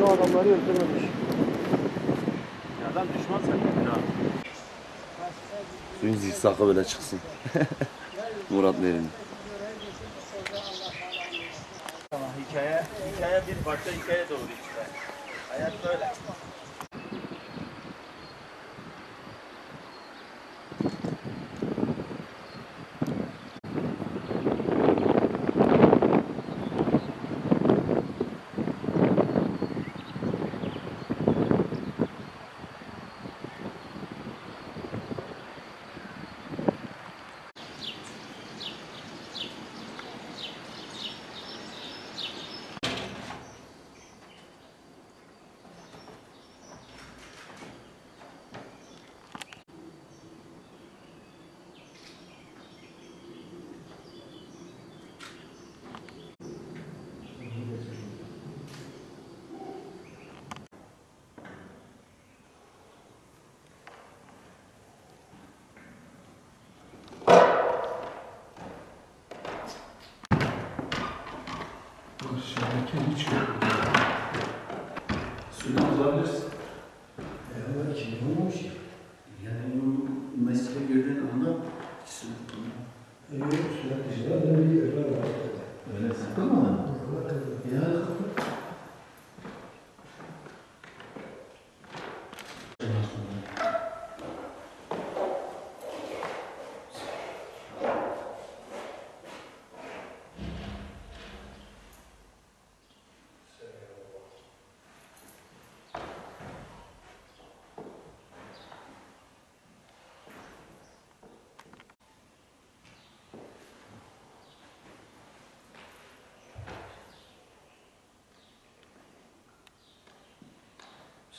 boşuna adamları öldürmemiş. Adam düşman sanki ha. Suyun zikzakı böyle çıksın. Murat. Tamam hikaye, hikaye bir başka hikaye doğru işte. Hayat böyle.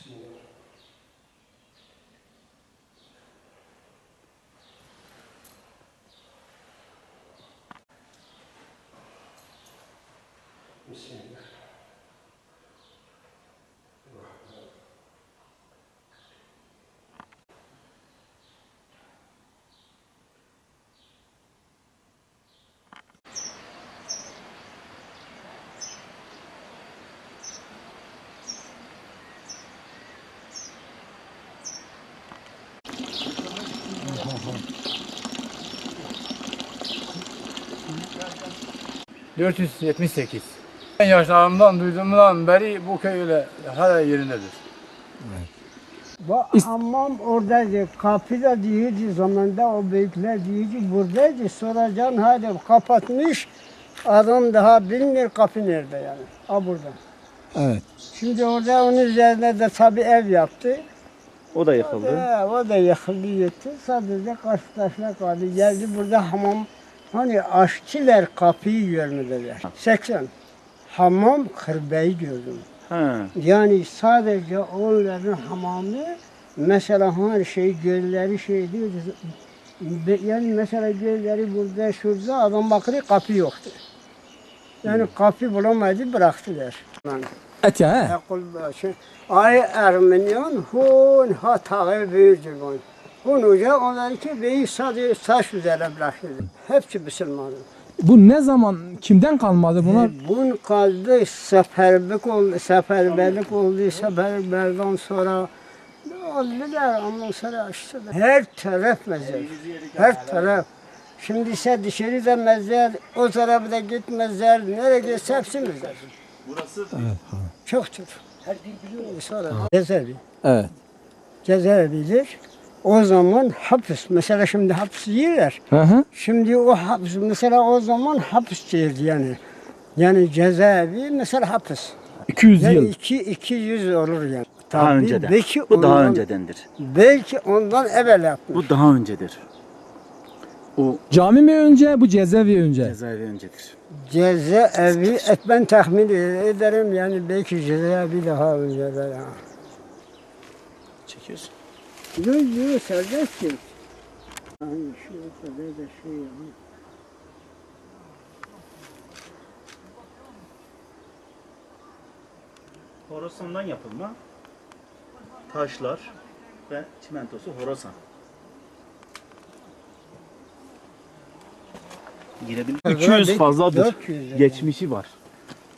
смерть. Спасибо. ...478. Ben yaşlarımdan duyduğumdan beri bu köy öyle hala yerindedir. Bu hamam oradaydı. Kapı da değildi zamanda o büyükler değildi. Buradaydı. Soracaksın hadi kapatmış. Adam daha bilmiyor kapı nerede yani. Ha burada. Evet. Şimdi orada onun üzerine de tabii ev yaptı. O da yıkıldı. He, o da yıkıldı gitti. Sadece kaç taşla kaldı. Geldi burada hamam. Hani aşçılar kapıyı görmediler. 80. Hamam kırbeyi gördüm. Ha. Yani sadece onların hamamı mesela her şey gölleri şey diyor. Yani mesela gölleri burada şurada adam bakıyor kapı yoktu. Yani kapı bulamadı bıraktılar. Et ya he. Ekul başı. Ay Ermeniyan hun ha tağı büyüdü bu. Hun uca onları ki beyi sadece taş üzerine bırakıldı. Hepsi Müslüman. Bu ne zaman kimden kalmadı bunlar? E, Bun kaldı seferberlik oldu, seferberlik oldu, seferberlikten sonra aldılar ondan sonra açtılar. Her taraf mezar, her taraf. Şimdi ise dışarıda mezar, o tarafa da gitmezler, nereye gitse hepsi mezar. Burası Çoktur. Her dil biliyor Sonra cezaevi, Evet. cezaevidir. O zaman hapis, mesela şimdi hapis. Hı hı. Şimdi o hapis, mesela o zaman hapis değildi yani. Yani cezaevi mesela hapis. 200 Yani yıl. iki, 200 olur yani. daha Tabii, önceden. Belki Bu daha ondan- öncedendir. Belki ondan evvel yapmış. Bu daha öncedir. O Cami mi önce bu cezaevi önce? cezaevi öncedir. Cezaevi, et ben tahmin ederim yani belki cezaevi daha önce de ya. Çekiyorsun. Yok yok serbest ki. Yani şu kadar da şey ya. Horasan'dan yapılma taşlar ve çimentosu Horasan. Girebilir. 200 Belki fazladır. 400 yani. Geçmişi var.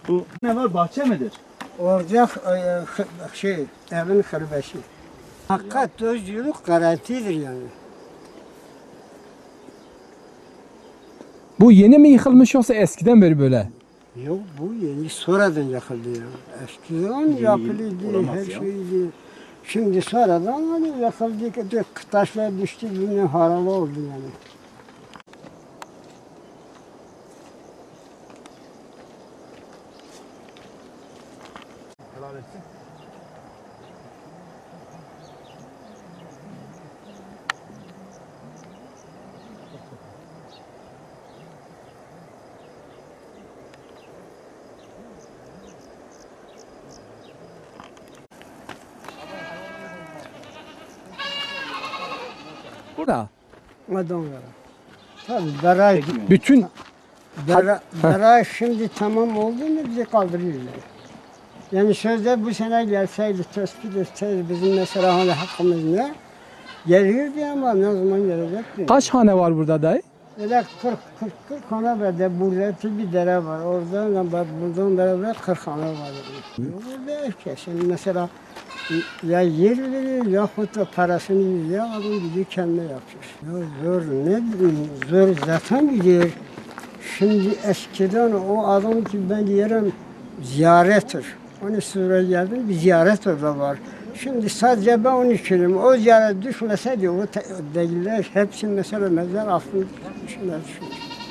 Bu ne var bahçe midir? Orada e, şey, evin hırbeşi. Hakikat özgürlük garantidir yani. Bu yeni mi yıkılmış yoksa eskiden beri böyle? Yok bu yeni sonradan yakıldı ya. Eskiden yapılıydı, her şeydi. Şimdi sonradan hani yakıldı ki taşlar düştü, birbirine haralı oldu yani. Burada. Adamlara. Tabii baraj, Bütün bara, baraj şimdi tamam oldu mu bizi kaldırıyorlar. Yani sözde bu sene gelseydi, tespit etseydi bizim mesela hani hakkımız ne? Geliyordu ama ne zaman gelecekti? kaç hane var burada dayı? Öyle 40 40 40 hane var da burada bir dere var. Oradan bak buradan beraber 40 hane var. Burada herkesin mesela ya yer veriyor yahut da parasını veriyor adam gidiyor kendine yapıyor. Ya zor ne bileyim, zor zaten gidiyor. Şimdi eskiden o adam ki ben diyelim ziyarettir. Onu sonra geldim bir ziyaret orada var. Şimdi sadece ben onu düşünüyorum. O ziyaret düşmeseydi o değiller hepsi mesela mezar aslında düşünür.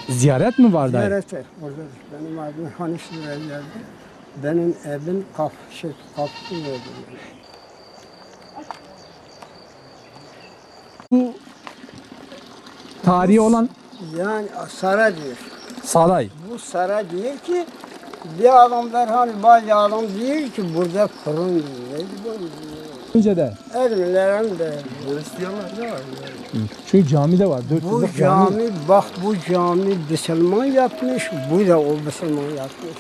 Ziyaret mi var dayı? Ziyarete orada benim adım hani şuraya geldi. Benim evim kap, şey, kapı verdi. Bu tarihi olan Yani saray diyor. saray. Bu saray diyor ki bir adamlar hani bazı adam diyor ki burada fırın diyor. Önce de. Ermenilerin de. Şu cami de var. 400 Bu yıllık cami. cami bak bu cami Müslüman yapmış, bu da o Müslüman yapmış.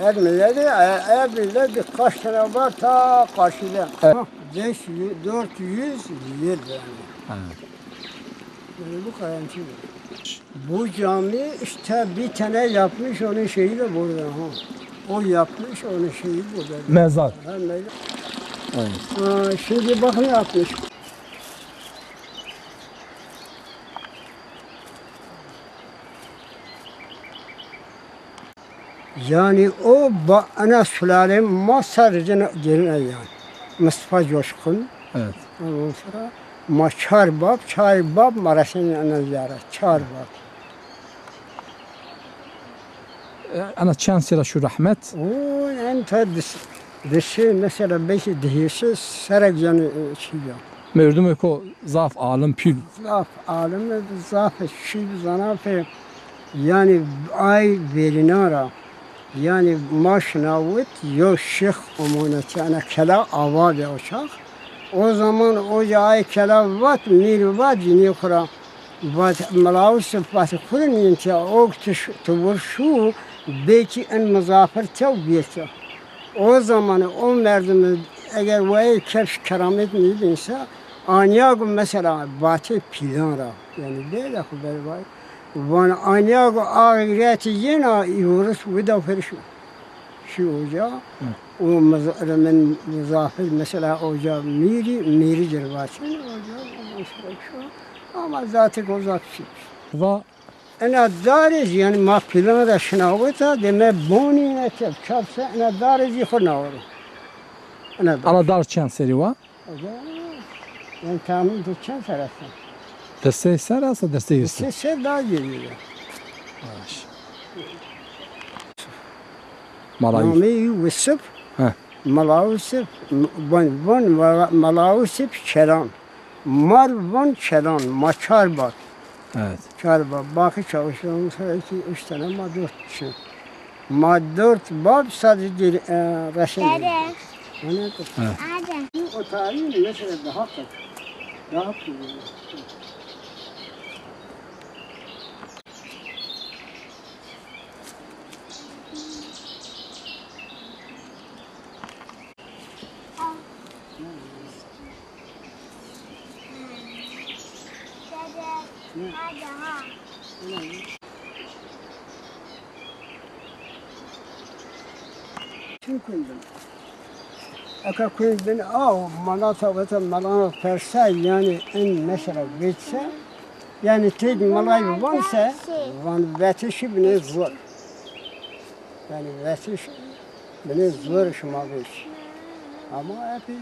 Yani Ermeniler de e- Ermeniler birkaç tane var ta karşıda. Evet. Ha, 500, 400 yer yani. Yani bu garanti. Bu cami işte bir tane yapmış onun şeyi de burada. Ha. O yapmış onun şeyi burada. Mezar. Hem de- Ha, şimdi bak ne yapmış. Yani o ba- ana sülalem ma sadece gelin yani. Mustafa Coşkun. Evet. Ondan sonra ma Çarbab, Çarbab Maraş'ın ana ziyaret. Çarbab. Ana çan sıra şu rahmet. O en ta dışı, dışı mesela beşi dihisi Saracan'ı şey ya. Merdum eko zaf alım pül. Zaf alemi zaf şi zanafı yani ay velinara yani maşnavut yo şeyh umuneti ana kela ava be uçak o zaman o ay kela vat mir vat yine kura vat malaus vat kurun yinte o tuş tubur şu belki en muzafir tev biyeti o zaman o merdimi eğer vay kefş keramet neyse Anyago mesela batı pilara yani böyle haber var. Van anyago ahireti yine yurus vida ferşu. Şu hoca o mezarımın muzafir mesela hoca miri miri hoca şu ama zaten o zat şey. Ve Ana dariz yani ma pilara şınavata deme boni ne tep çapsa ana dariz yıkırna da. ana dar çan seri. Hoca yani tahmin edeceğim taraftan. Desteği serasa desteği girsin. Sese daha geliyor. Malayı. Nami Yusuf, Heh. Malausif, Van Van Malausif Çelan. Mar Van Çelan, Maçar bak. Evet. Çarba, bakı çalışıyorum iki, üç tane ma dört kişi. Ma dört bab sadece e, Reşen. Dede. O tarihin mesela daha çok. Daha çok. Koydun? Aka kuyu beni av malata vata malana persa yani en mesela geçse yani tek malay vansa van vetişi bine zor. Yani vetiş bine zor şuma beş. Ama epey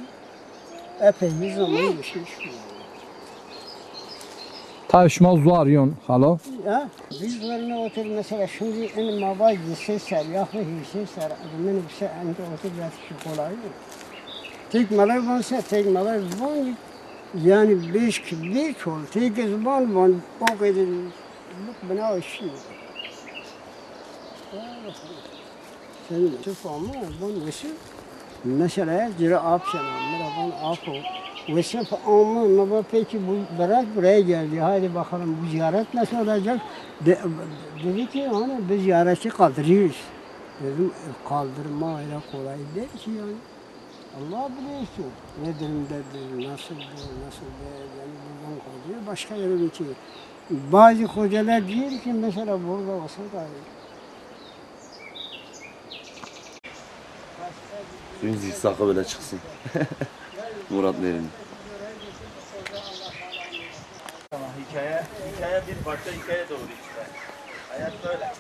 epey bir zaman geçmiş. Ta şuma zuaryon halo. Ya bizlerine otur mesela şimdi en mabay hisseser, yakı hisseser, adamın bir şey ende otur yatışı kolay mı? Tek malay vansa tek malay van yani beş ki bir çol, tek zban van o kadar bana işi. Sen tüf ama van vesi mesela cira apşana, mera van apo. Vesi ama naba peki bu bırak buraya geldi. Haydi bakalım bu ziyaret nasıl olacak? De, dedi ki hani biz ziyareti kaldırıyoruz. Dedim "E, kaldırma öyle kolay değil ki yani. Allah biliyorsun. Ne durumdadır, nasıldır, nasıldır. Yani buradan kaldırıyor, başka yere geçiyor. Bazı hocalar diyor ki mesela burada olsa da Suyun zikzakı böyle çıksın. Murat. Ama hikaye, hikaye bir parça hikaye doğru işte. Hayat böyle.